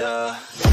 later.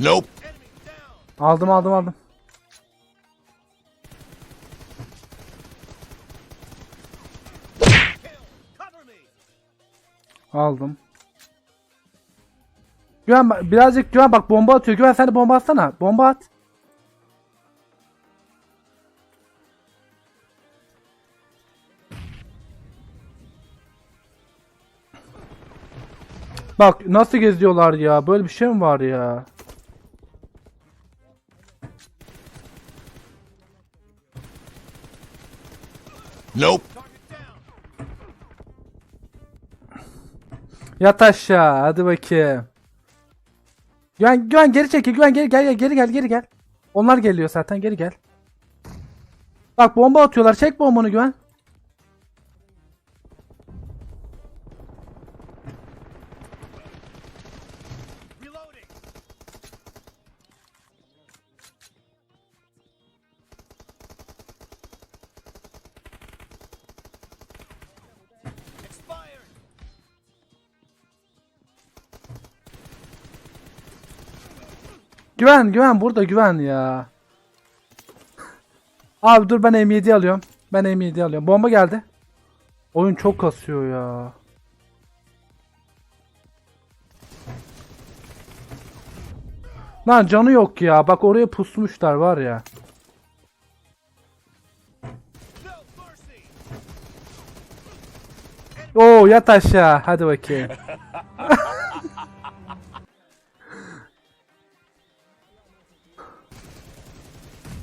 Nope. Aldım aldım aldım. Aldım. Güven birazcık güven bak bomba atıyor. Güven sen de bomba atsana. Bomba at. Bak nasıl geziyorlar ya. Böyle bir şey mi var ya? Nope. Yat aşağı hadi bakayım. Güven, güven geri çekil güven geri gel gel geri gel geri gel. Onlar geliyor zaten geri gel. Bak bomba atıyorlar çek bombanı güven. Güven güven burada güven ya. Abi dur ben M7 alıyorum. Ben M7 alıyorum. Bomba geldi. Oyun çok kasıyor ya. Lan canı yok ya. Bak oraya pusmuşlar var ya. Oo yat aşağı. Hadi bakayım.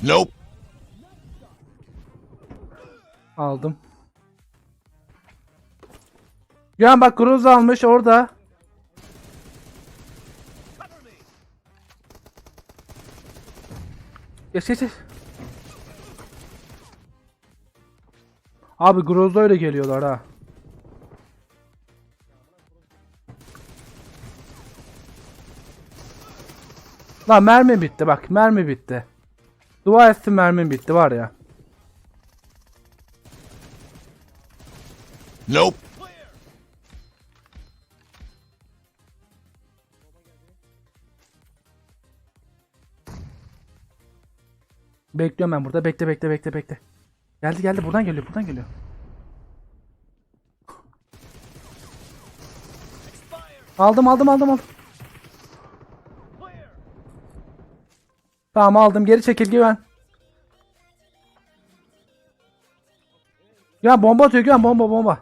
Nope. Aldım. Ya bak Cruz almış orada. Geç geç geç. Abi Groz'da öyle geliyorlar ha. Lan mermi bitti bak mermi bitti. Dua etsin mermim bitti var ya. Nope. Bekliyorum ben burada. Bekle bekle bekle bekle. Geldi geldi buradan geliyor buradan geliyor. Aldım aldım aldım aldım. Tamam aldım geri çekil güven. Ya bomba atıyor güven bomba bomba.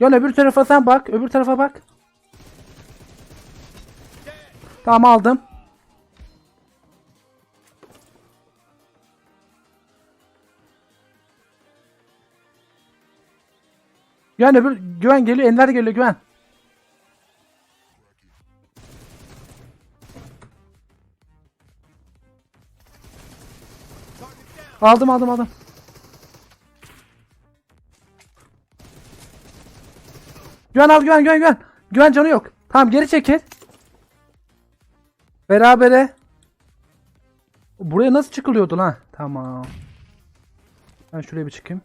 Gel öbür tarafa sen bak öbür tarafa bak. Tamam aldım. Güven öbür güven geliyor Enver geliyor güven. Aldım aldım aldım. Güven al güven güven güven. Güven canı yok. Tamam geri çekil. Berabere. Buraya nasıl çıkılıyordu lan? Tamam. Ben şuraya bir çıkayım.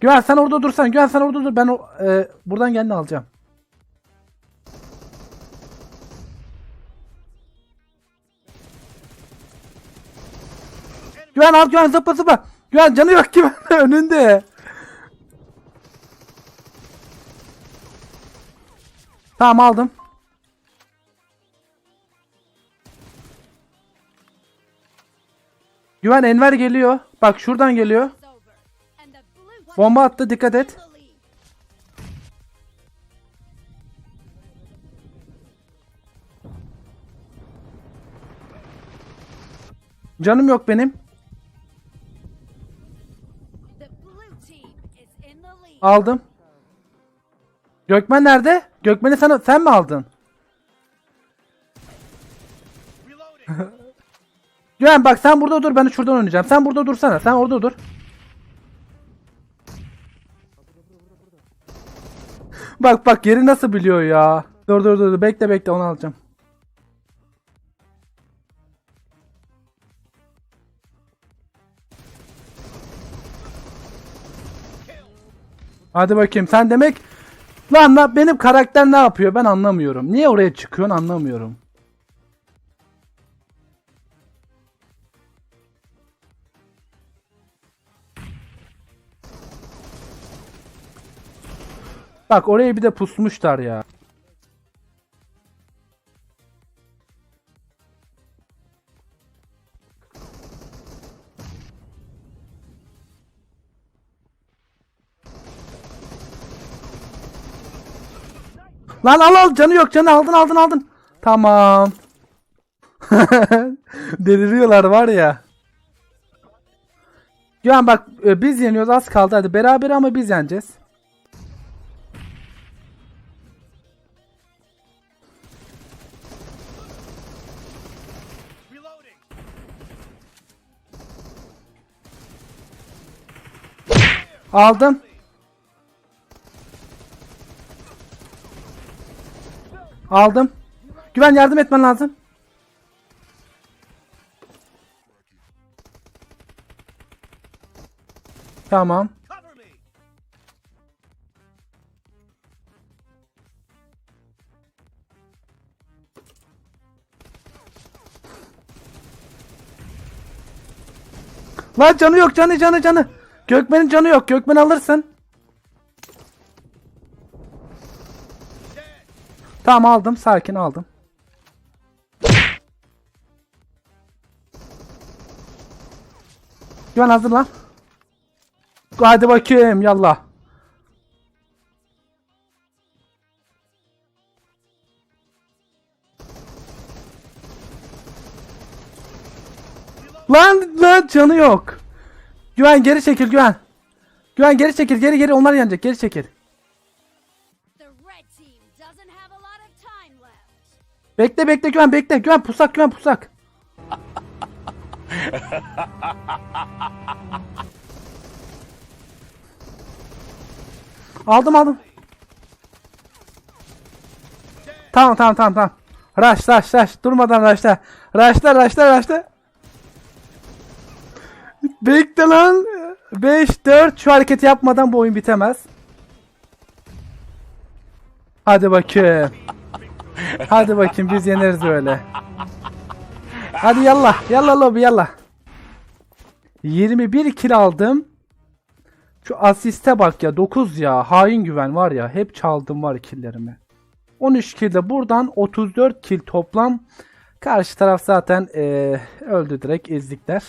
Güven sen orada dursan. Güven sen orada dur. Ben o, e, buradan kendini alacağım. Güven al güven zıpla zıpla. Güven canı yok güven önünde. Tamam aldım. Güven Enver geliyor. Bak şuradan geliyor. Bomba attı dikkat et. Canım yok benim. Aldım. Gökmen nerede? Gökmen'i sen, sen mi aldın? Güven bak sen burada dur ben şuradan oynayacağım. Sen burada dursana. Sen orada dur. bak bak yeri nasıl biliyor ya. Dur dur dur. bekle bekle onu alacağım. Hadi bakayım sen demek lan lan benim karakter ne yapıyor ben anlamıyorum. Niye oraya çıkıyorsun anlamıyorum. Bak oraya bir de pusmuşlar ya. Lan al al canı yok canı aldın aldın aldın. Tamam. Deliriyorlar var ya. Güven bak e, biz yeniyoruz az kaldı hadi beraber ama biz yeneceğiz. Aldım. Aldım. Güven yardım etmen lazım. Tamam. Lan canı yok canı canı canı. Gökmen'in canı yok. Gökmen alırsın. Tamam aldım. Sakin aldım. Güven hazır lan. Hadi bakayım yallah. Lan lan canı yok. Güven geri çekil güven. Güven geri çekil geri geri onlar yenecek geri çekil. Bekle bekle güven bekle güven pusak güven pusak. aldım aldım. Tamam tamam tamam tamam. Rush rush rush durmadan rushla. Rushla rushla rushla. Bekle lan. 5 4 şu hareketi yapmadan bu oyun bitemez. Hadi bakayım. Hadi bakayım biz yeneriz öyle. Hadi yallah. Yallah lobi yallah. 21 kill aldım. Şu asiste bak ya 9 ya. Hain güven var ya. Hep çaldım var killlerimi. 13 kill de buradan 34 kill toplam. Karşı taraf zaten eee, öldü direkt ezdikler.